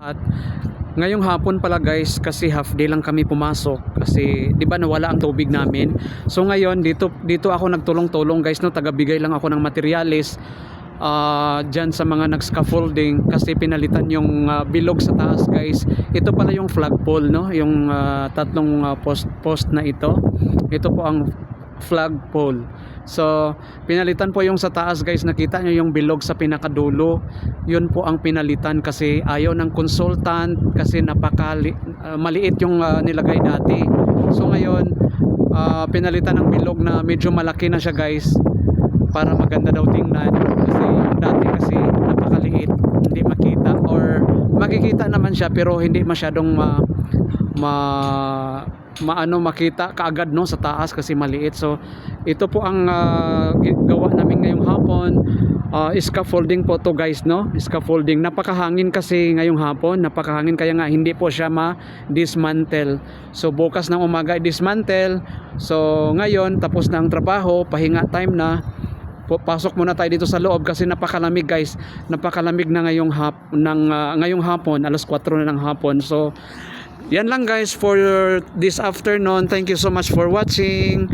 At ngayong hapon pala guys kasi half day lang kami pumasok kasi 'di ba nawala ang tubig namin. So ngayon dito dito ako nagtulong-tulong guys no tagabigay lang ako ng materyales ah diyan sa mga nag-scaffolding kasi pinalitan yung ah, bilog sa taas guys. Ito pala yung flagpole no, yung ah, tatlong ah, post post na ito. Ito po ang flagpole. So, pinalitan po yung sa taas guys. Nakita nyo yung bilog sa pinakadulo. Yun po ang pinalitan kasi ayaw ng consultant kasi napakali, ah, maliit yung ah, nilagay dati. So ngayon, ah, pinalitan ng bilog na medyo malaki na siya guys para maganda daw tingnan kasi yung dati kasi napakaliit hindi makita or makikita naman siya pero hindi masyadong ma, ma maano makita kaagad no sa taas kasi maliit. So ito po ang gi- gawa namin ngayong hapon. Uh, scaffolding po to guys no? Scaffolding. Napakahangin kasi ngayong hapon. Napakahangin. Kaya nga hindi po siya ma dismantle so bukas ng umaga i-dismantle so ngayon tapos na ang trabaho. Pahinga time na pasok muna tayo dito sa loob kasi napakalamig guys. Napakalamig na ngayong hap ng ah, ngayong hapon. Alas 4 na ng hapon. So yan lang guys for this afternoon. Thank you so much for watching